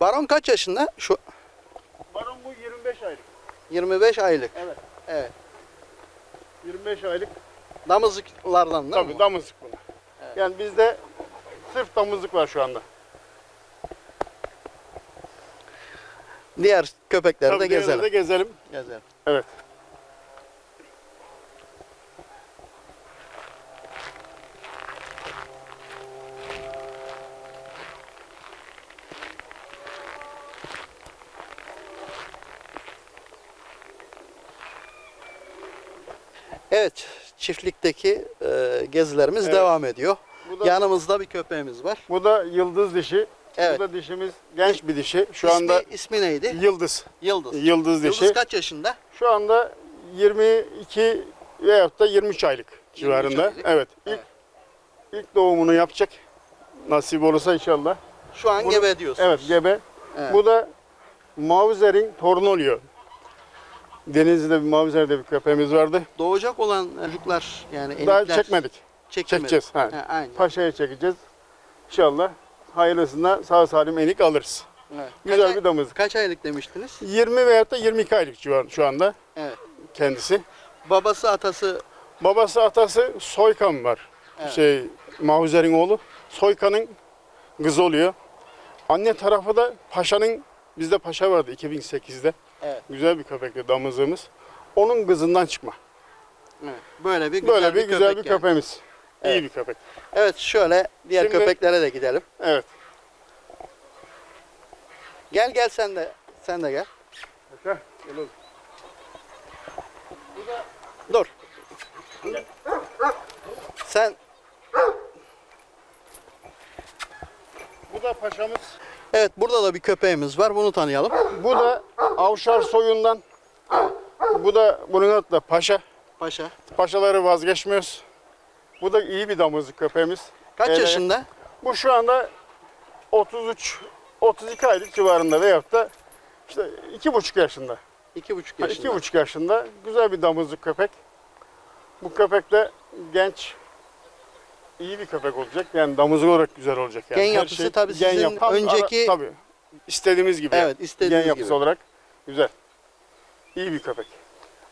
Baron kaç yaşında? Şu Baron bu 25 aylık. 25 aylık. Evet. Evet. 25 aylık. Damızlıklardan değil Tabii mi? damızlık bunlar. Evet. Yani bizde sırf damızlık var şu anda. Diğer köpekleri de Tabii diğerleri gezelim. de gezelim. Gezelim. Evet. Çiftlikteki e, gezilerimiz Evet. devam ediyor. Bu da, Yanımızda bir köpeğimiz var. bu da yıldız dişi. Evet. Bu da dişimiz genç bir dişi. Şu anda ismi neydi? yıldız. Yıldız. Yıldız dişi. Yıldız kaç yaşında? Şu anda 22 veyahut da 23 aylık 23 civarında. aylık. Evet. İlk, Evet. ilk doğumunu yapacak. Nasip olursa inşallah. Şu an Bunu- gebe diyorsunuz. Evet gebe. Evet. Bu da Mavzer'in torunu oluyor. Denizli'de bir Mavzer'de bir köpeğimiz vardı. Doğacak olan çocuklar yani Daha enikler çekmedik. çekilmedi. Çekeceğiz. Ha. Ha, aynen. Paşa'ya çekeceğiz. İnşallah hayırlısına sağ salim enik alırız. Evet. Güzel kaç, bir damızlık. Kaç aylık demiştiniz? 20 veyahut da 22 aylık civar şu anda Evet. kendisi. Babası atası Babası atası Soykan var. Evet. Şey Mavzer'in oğlu. Soykan'ın kızı oluyor. Anne tarafı da Paşa'nın bizde Paşa vardı 2008'de. Evet. Güzel bir köpekti damızlığımız. Onun kızından çıkma. evet. böyle bir güzel Böyle bir, güzel bir köpek yani. köpeğimiz. Evet. İyi bir köpek. Evet şöyle diğer Şimdi- köpeklere de gidelim. Evet. Gel gel sen de sen de gel. Paşa, gel oğlum. Dur. Sen Bu da paşamız. Evet burada da bir köpeğimiz var. Bunu tanıyalım. Bu da Avşar soyundan. Bu da bunun adı da Paşa. Paşa. Paşaları vazgeçmiyoruz. Bu da iyi bir damızlık köpeğimiz. Kaç Evet. yaşında? Bu şu anda 33 32 aylık civarında veyahut da işte iki buçuk yaşında. İki buçuk yaşında. iki buçuk yaşında güzel bir damızlık köpek. Bu köpek de genç iyi bir köpek olacak. Yani damızlık olarak güzel olacak. Yani. Gen Her yapısı tabii sizin yap- tam önceki- tabii istediğimiz gibi. Evet Gen istediğiniz yapısı gibi. olarak güzel. İyi bir köpek.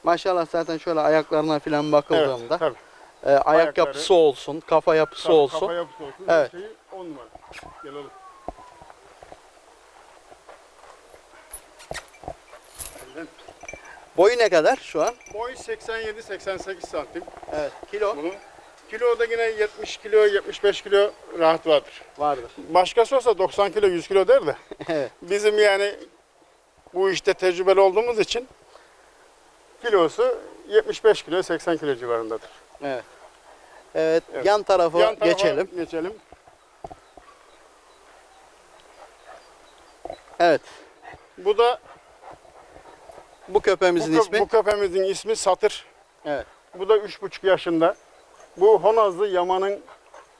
Maşallah zaten şöyle ayaklarına falan Evet, bakıldığında tabii. e, ayak Ayakları- yapısı olsun, kafa yapısı Tabii, olsun. Kafa yapısı olsun. Evet. Şeyi on numara. Gel oğlum. Boyu ne kadar şu an? Boy 87-88 santim. Evet. Kilo Bunun kilo da yine 70 kilo, 75 kilo rahat vardır. vardır. Başkası olsa 90 kilo, 100 kilo der de evet. bizim yani bu işte tecrübeli olduğumuz için kilosu 75 kilo, 80 kilo civarındadır. Evet. Evet, Evet. yan tarafa Yan tarafa geçelim. Geçelim. Evet. Bu da Bu köpeğimizin bu, ismi. bu köpeğimizin ismi Satır. Evet. Bu da 3,5 yaşında. Bu Honazlı Yaman'ın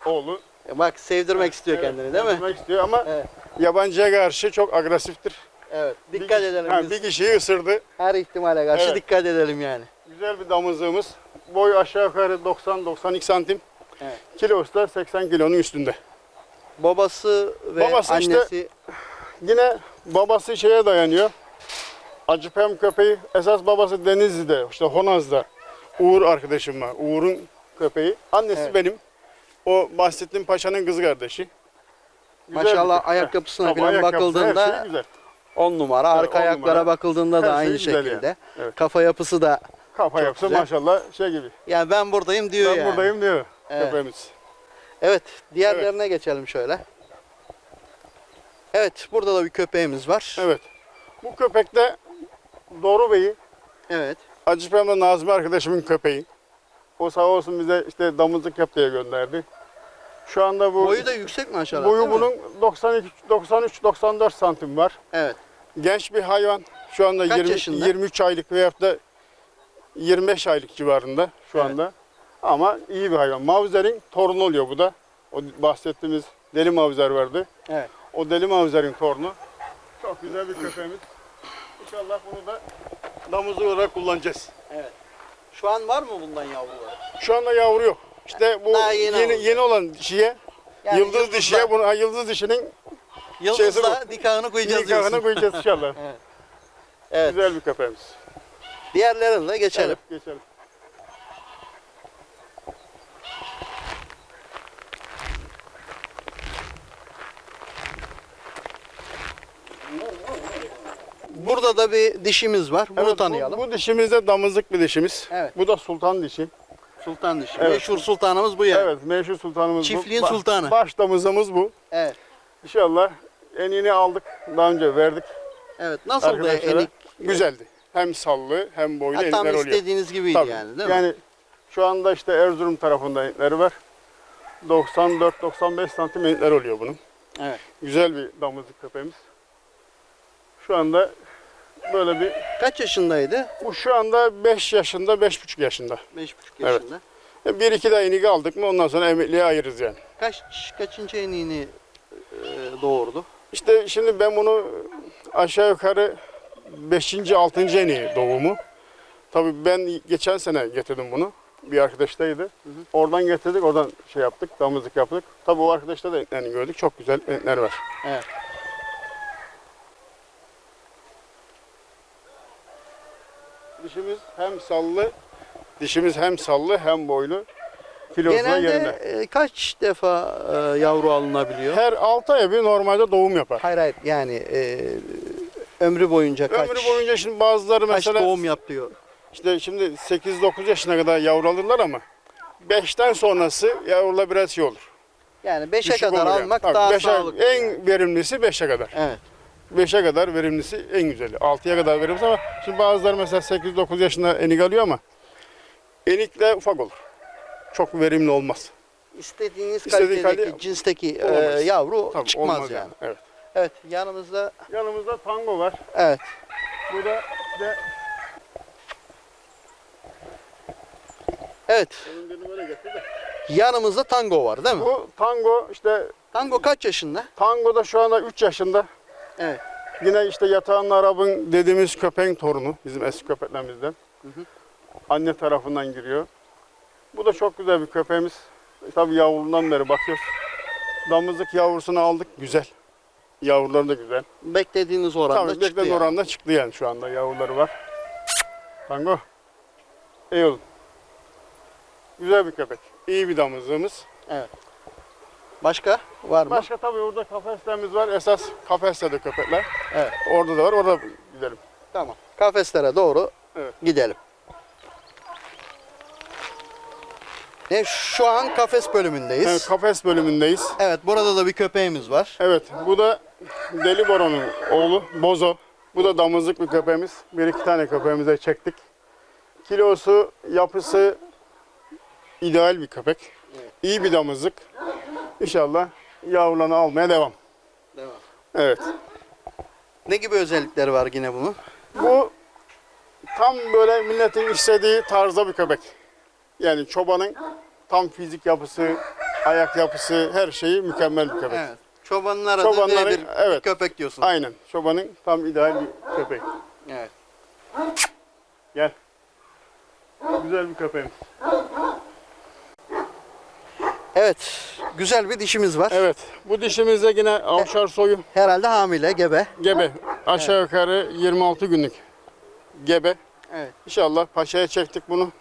oğlu. E, Bak sevdirmek istiyor Evet, kendini değil mi? yapmak istiyor ama Evet. yabancıya karşı çok agresiftir. Evet. Bir Dikkat kişi- edelim ha, biz. Bir kişiyi ısırdı. Her ihtimale karşı Evet. dikkat edelim yani. Güzel bir damızlığımız. Boy aşağı yukarı 90-92 santim. Evet. Kilosu da 80 kilonun üstünde. Babası ve Babası işte- annesi Yine babası şeye dayanıyor. Acıpem köpeği. Esas babası Denizli'de, işte Honaz'da. Uğur arkadaşım var. Uğur'un köpeği. Annesi Evet. benim. O bahsettiğim paşanın kız kardeşi. Güzel Maşallah köpek. ayak yapısına Tabii, falan ayak yapısı, bakıldığında her şey güzel. 10 numara. Evet, Arka on ayaklara numara. bakıldığında da şey aynı güzel şekilde. yani. Evet. Kafa yapısı da Kafa Çok yapısı güzel. maşallah şey gibi. yani ben buradayım diyor ben yani. buradayım diyor Evet. köpeğimiz. Evet, diğerlerine geçelim şöyle. Evet, burada da bir köpeğimiz var. Evet. Bu köpek de Doğru Bey'i Evet. Acıpem'de Nazmi arkadaşımın köpeği. O sağ olsun bize işte damızlık yap diye gönderdi. Şu anda bu Boyu da yüksek maşallah. boyu değil mi? bunun 92 93 94 santim var. Evet. Genç bir hayvan. Şu anda Kaç 20, yaşında? 23 aylık veyahut da 25 aylık civarında şu Evet. anda. Ama iyi bir hayvan. Mavzer'in torunu oluyor bu da. O bahsettiğimiz deli mavzer vardı. Evet. O deli mavzerin torunu. Çok güzel bir köpeğimiz. İnşallah bunu da damızlık olarak kullanacağız. Şu an var mı bundan yavrular? Şu anda yavru yok. İşte bu Daha yeni yeni oldu. yeni, olan dişiye, Yani yıldız yıldızlar. dişiye, bunu ha, yıldız dişinin Yıldız'la Şeysi nikahını bu. koyacağız Nikahını diyorsun. koyacağız inşallah. Evet. Güzel bir köpeğimiz. Diğerlerine geçelim. Evet, geçelim. Burada da bir dişimiz var. Bunu Evet, bu- tanıyalım. Bu, dişimiz de damızlık bir dişimiz. Evet. Bu da sultan dişi. Sultan dişi. Evet. Meşhur sultanımız bu yani. Evet, meşhur sultanımız Çiftliğin bu. Ba- sultanı. Baş damızımız bu. Evet. İnşallah en iyini aldık. Daha önce verdik Evet. Nasıldı arkadaşlara. enik? Güzeldi. Hem sallı hem boylu Ha, tam enikler oluyor. istediğiniz gibiydi Tabii. yani değil mi? yani şu anda işte Erzurum tarafında enikleri var. 94-95 santim enikler oluyor bunun. Evet. Güzel bir damızlık köpeğimiz. Şu anda böyle bir Kaç yaşındaydı? bu şu anda 5 yaşında 5,5 yaşında. 5,5 Evet. yaşında. E, Bir iki daha inik aldık mı ondan sonra emekliye ayırırız yani. Kaç kaçıncı eniğini e, doğurdu? İşte şimdi ben bunu aşağı yukarı 5. 6. eni doğumu. Tabii ben geçen sene getirdim bunu. Bir arkadaştaydı. Oradan getirdik, oradan şey yaptık, damızlık yaptık. Tabii o arkadaşta da etlerini gördük. Çok güzel etler var. Evet. Dişimiz hem sallı, dişimiz hem sallı hem boylu. Kilosu da Genelde yerinde. e, kaç defa e, yavru alınabiliyor? Her 6 ay bir normalde doğum yapar. Hayır hayır yani e, ömrü boyunca kaç, Ömrü boyunca şimdi bazıları kaç mesela doğum yapıyor? işte şimdi 8-9 yaşına kadar yavru alırlar ama 5'ten sonrası yavrular biraz şey olur. Yani 5'e Düşük kadar olur yani. almak daha beşe- sağlıklı. En verimlisi 5'e kadar. Evet. 5'e kadar verimlisi en güzeli. 6'ya kadar verimlisi ama şimdi bazıları mesela 8-9 yaşında enik alıyor ama enikle ufak olur. Çok verimli olmaz. İstediğiniz İstediği kalitedeki, kalite- cinsteki e, yavru Tabii, çıkmaz olmaz yani. Evet. Evet yanımızda Yanımızda tango var. evet Bu da işte evet de. yanımızda tango var değil mi? Bu tango işte Tango kaç yaşında? tango da şu anda 3 yaşında. Evet. Yine işte yatağın Arap'ın dediğimiz köpeğin torunu. Bizim eski köpeklerimizden. hı. Anne tarafından giriyor. Bu da çok güzel bir köpeğimiz. Tabii yavrundan beri bakıyoruz. Damızlık yavrusunu aldık. Güzel. Yavruları da güzel. Beklediğiniz oranda Tabii çıktı beklenen yani. oranda çıktı yani şu anda yavruları var. Tango. İyi olun. Güzel bir köpek. İyi bir damızlığımız. Başka var mı? Başka tabii orada kafeslerimiz var. Esas kafeste de köpekler. Evet. Orada da var. Orada gidelim. Tamam. Kafeslere doğru Evet. gidelim. Ne şu an kafes bölümündeyiz. Evet, Evet, kafes bölümündeyiz. burada da bir köpeğimiz var. Evet, bu da Deli Boron'un oğlu Bozo. Bu da damızlık bir köpeğimiz. Bir iki tane köpeğimize çektik. Kilosu, yapısı ideal bir köpek. İyi bir damızlık. İnşallah yavrularını almaya devam. Devam. Evet. Ne gibi özellikleri var yine bunun? Bu tam böyle milletin istediği tarzda bir köpek. Yani çobanın tam fizik yapısı, ayak yapısı, her şeyi mükemmel bir köpek. Evet. Çobanlara Çobanların- da bir evet. köpek diyorsun. Aynen. Çobanın tam ideal bir köpek. Evet. Gel. Güzel bir köpeğimiz. Evet. Güzel bir dişimiz var. Evet. Bu dişimizde yine avşar soyu Herhalde hamile, gebe. gebe. Aşağı yukarı 26 günlük gebe. Evet. İnşallah paşaya çektik bunu.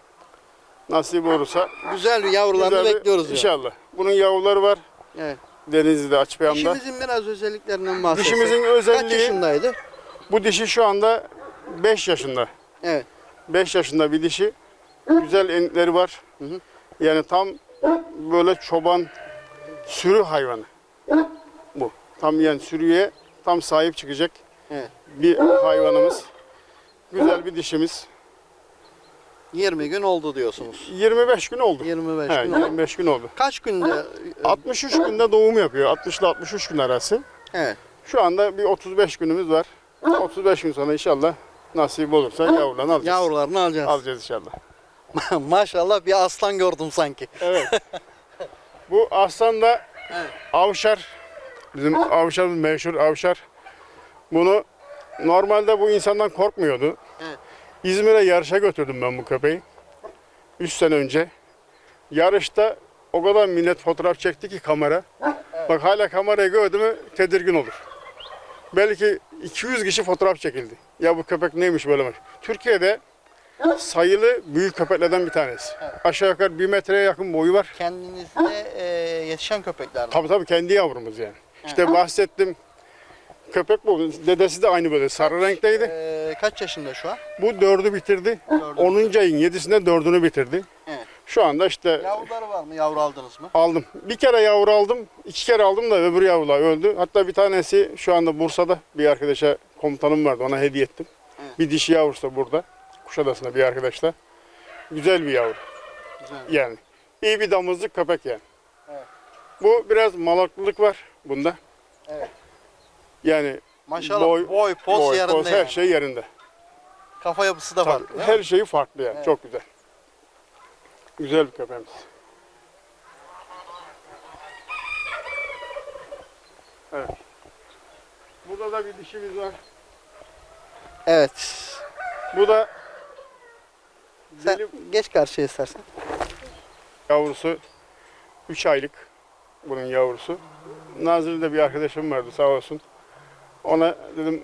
Nasip olursa. Güzel bir yavrularını güzel bir- bekliyoruz. yani. İnşallah. Bunun yavruları var. Evet. Denizli'de Açpeyam'da. Dişimizin biraz özelliklerinden bahsetsek. Dişimizin Kaç özelliği yaşındaydı? bu dişi şu anda 5 yaşında. Evet. 5 yaşında bir dişi. Güzel enikleri var. Hı hı. Yani tam böyle çoban sürü hayvanı. Bu. Tam yani sürüye tam sahip çıkacak Evet. bir hayvanımız. Güzel bir dişimiz. 20 gün oldu diyorsunuz. 25 gün oldu. 25 He, gün oldu. 25 gün oldu. Kaç günde? 63 günde doğum yapıyor. 60 ile 63 gün arası. Evet. Şu anda bir 35 günümüz var. 35 gün sonra inşallah nasip olursa yavrularını alacağız. Yavrularını alacağız. Alacağız inşallah. Maşallah bir aslan gördüm sanki. Evet. Bu aslan da Evet. avşar. Bizim avşarımız meşhur avşar. Bunu normalde bu insandan korkmuyordu. Evet. İzmir'e yarışa götürdüm ben bu köpeği. 3 sene önce. Yarışta o kadar millet fotoğraf çekti ki kamera. Bak hala kamerayı gördü mü tedirgin olur. Belki 200 kişi fotoğraf çekildi. Ya bu köpek neymiş böyle? Türkiye'de sayılı büyük köpeklerden bir tanesi. Aşağı yukarı bir metreye yakın boyu var. Kendinizde e, yetişen köpekler mi? Tabii tabii kendi yavrumuz yani. İşte bahsettim. Köpek bu. Dedesi de aynı böyle sarı renkteydi. E, kaç yaşında şu an? Bu dördü bitirdi. Dördü 10. ayın yedisinde dördünü bitirdi. Evet. Şu anda işte Yavruları var mı? Yavru aldınız mı? aldım. Bir kere yavru aldım. iki kere aldım da öbür yavrular öldü. Hatta bir tanesi şu anda Bursa'da bir arkadaşa komutanım vardı. Ona hediye ettim. Evet. Bir dişi yavrusu da burada. Kuşadası'nda bir arkadaşla. Güzel bir yavru Güzel. yani. İyi bir damızlık köpek yani. Evet. Bu biraz malaklılık var bunda. Evet. Yani Maşallah Boy- boy, poz boy, yerinde poz, yani. her şey yerinde. Kafa yapısı da Tabii, farklı. mi? her şeyi farklı yani. Evet. Çok güzel. Güzel bir köpeğimiz. Evet. Burada da bir dişimiz var. Evet. Bu da Sen deli geç karşıya istersen. yavrusu 3 aylık bunun yavrusu. Nazilli'de bir arkadaşım vardı sağ olsun. Ona dedim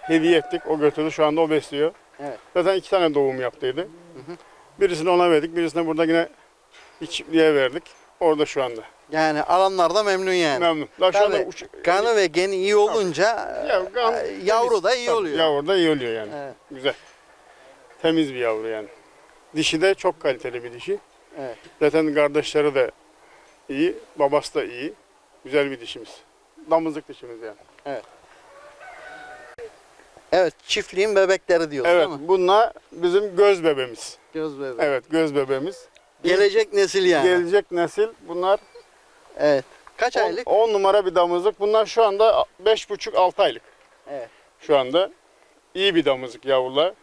hediye ettik. O götürdü. Şu anda o besliyor. Evet. Zaten iki tane doğum yaptıydı. hı. Birisini ona verdik. Birisini burada yine bir çiftliğe verdik. Orada şu anda. Yani alanlar da memnun yani. Memnun. Daha şu anda Tabii, uç- Kanı ve geni iyi olunca Ya, gan- e, yavru da iyi Tabii, oluyor. Yavru da iyi oluyor yani. Evet. Güzel. Temiz bir yavru yani. Dişi de çok kaliteli bir dişi. Evet. Zaten kardeşleri de iyi. Babası da iyi. Güzel bir dişimiz. Damızlık dişimiz yani. Evet, çiftliğin bebekleri diyoruz Evet, değil mi? bunlar bizim göz bebeğimiz. Göz bebeği. Evet, göz bebeğimiz. Gelecek nesil yani. Gelecek nesil bunlar evet. Kaç 10 aylık? numara bir damızlık. Bunlar şu anda 5,5-6 aylık. Evet. Şu anda iyi bir damızlık yavrular.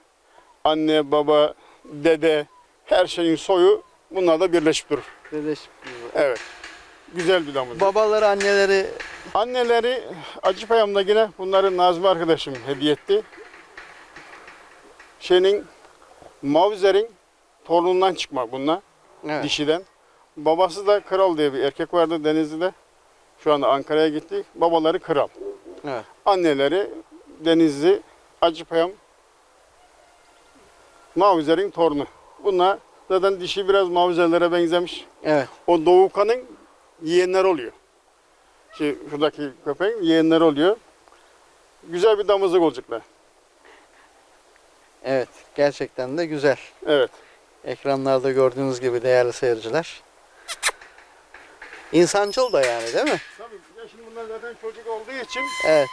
Anne, baba, dede her şeyin soyu bunlarda birleşip durur. Birleşik. Evet. Güzel bir damızlık. Babaları, anneleri Anneleri Acıpayam'da yine bunları Nazmi arkadaşım hediye etti. Şeyin Mavzer'in torunundan çıkma bunlar. evet. Dişiden. Babası da Kral diye bir erkek vardı Denizli'de. Şu anda Ankara'ya gitti. Babaları Kral. Evet. Anneleri Denizli, Acıpayam, Mavzer'in torunu. Bunlar zaten dişi biraz Mavzer'lere benzemiş. Evet. O Doğukan'ın yeğenler oluyor. Şu, şuradaki köpeğin yeğenleri oluyor. Güzel bir damızlık olacaklar. Evet. Gerçekten de güzel. Evet. Ekranlarda gördüğünüz gibi değerli seyirciler. İnsancıl da yani değil mi? Tabii ya şimdi bunlar zaten çocuk olduğu için Evet.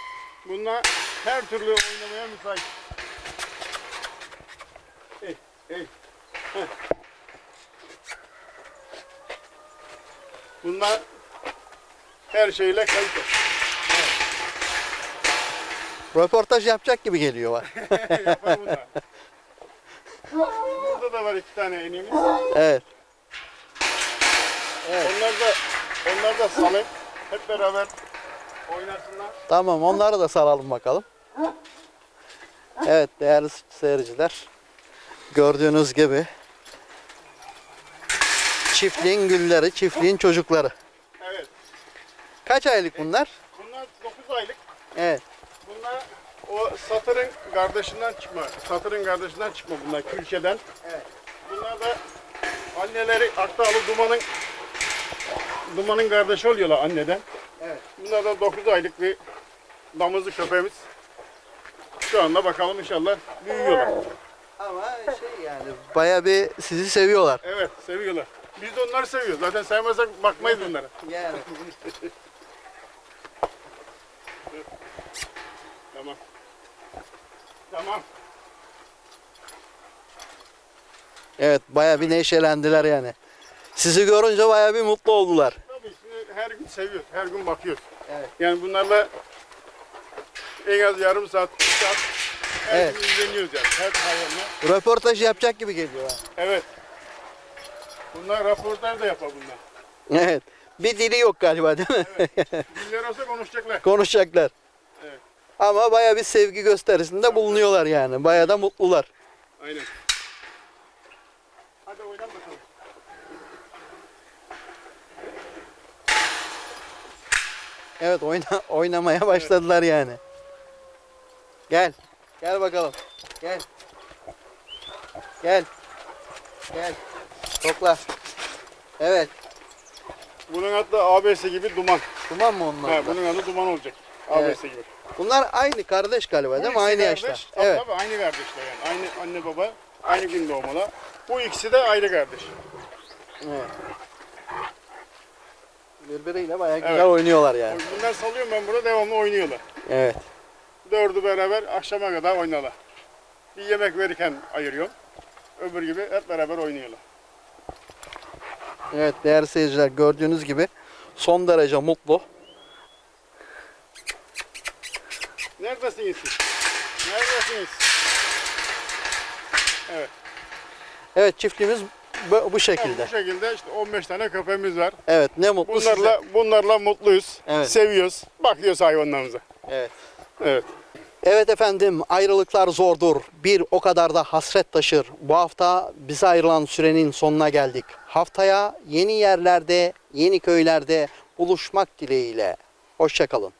bunlar her türlü oynamaya müsait. Heh. Bunlar her şeyle kalite. Röportaj yapacak gibi geliyor var. Yapar bunlar. Burada da var iki tane enimiz. Evet. Evet. Onlar da onlar da salı. Hep beraber oynasınlar. Tamam onları da saralım bakalım. Evet değerli seyirciler. Gördüğünüz gibi çiftliğin gülleri, çiftliğin çocukları. Evet. Kaç aylık bunlar? Bunlar 9 aylık. Evet. Bunlar o satırın kardeşinden çıkma. Satırın kardeşinden çıkma bunlar külçeden. Evet. Bunlar da anneleri Akdağlı Duman'ın Duman'ın kardeşi oluyorlar anneden. Evet. Bunlar da 9 aylık bir damızlı köpeğimiz. Şu anda bakalım inşallah büyüyorlar. Ama şey yani baya bir sizi seviyorlar. Evet seviyorlar. Biz de onları seviyoruz. Zaten sevmezsek bakmayız bunlara. Yani. Tamam. Tamam. Evet baya bir neşelendiler yani. Sizi görünce baya bir mutlu oldular. Tabii şimdi her gün seviyoruz. Her gün bakıyoruz. Evet. Yani bunlarla en az yarım saat, bir saat her Evet. gün ilgileniyoruz yani. Her hayvanla. Röportaj yapacak gibi geliyor. ha. Evet. Bunlar raporlar da yapar bunlar. Evet. Bir dili yok galiba değil mi? Diller olsa konuşacaklar. Konuşacaklar. Evet. Ama baya bir sevgi gösterisinde bulunuyorlar yani. Baya da mutlular. Aynen. Hadi oynan bakalım. Evet oyna oynamaya başladılar yani. Gel. Gel bakalım. Gel. Gel. Gel. Topla. Evet. Bunun adı ABS gibi duman. Duman mı onlar? He, da? bunun adı duman olacak. Evet. ABS gibi. Bunlar aynı kardeş galiba değil mi? Aynı yaşta. Tabii Evet. tabii aynı kardeşler yani. Aynı anne baba aynı gün doğmalı. Bu ikisi de ayrı kardeş. evet. Birbiriyle bayağı güzel Evet. oynuyorlar yani. Bunlar salıyorum ben burada devamlı oynuyorlar. Evet. Dördü beraber akşama kadar oynarlar. Bir yemek verirken ayırıyorum. Öbür gibi hep beraber oynuyorlar. Evet değerli seyirciler gördüğünüz gibi son derece mutlu. Neredesiniz siz? Neredesiniz? Evet. Evet çiftliğimiz bu, bu Bu şekilde. şekilde işte 15 tane köpeğimiz var. Evet ne mutlu size. Bunlarla bunlarla mutluyuz. Evet. Seviyoruz. Bakıyoruz hayvanlarımıza. Evet. Evet. Evet efendim ayrılıklar zordur. Bir o kadar da hasret taşır. Bu hafta bize ayrılan sürenin sonuna geldik. Haftaya yeni yerlerde, yeni köylerde buluşmak dileğiyle. Hoşçakalın.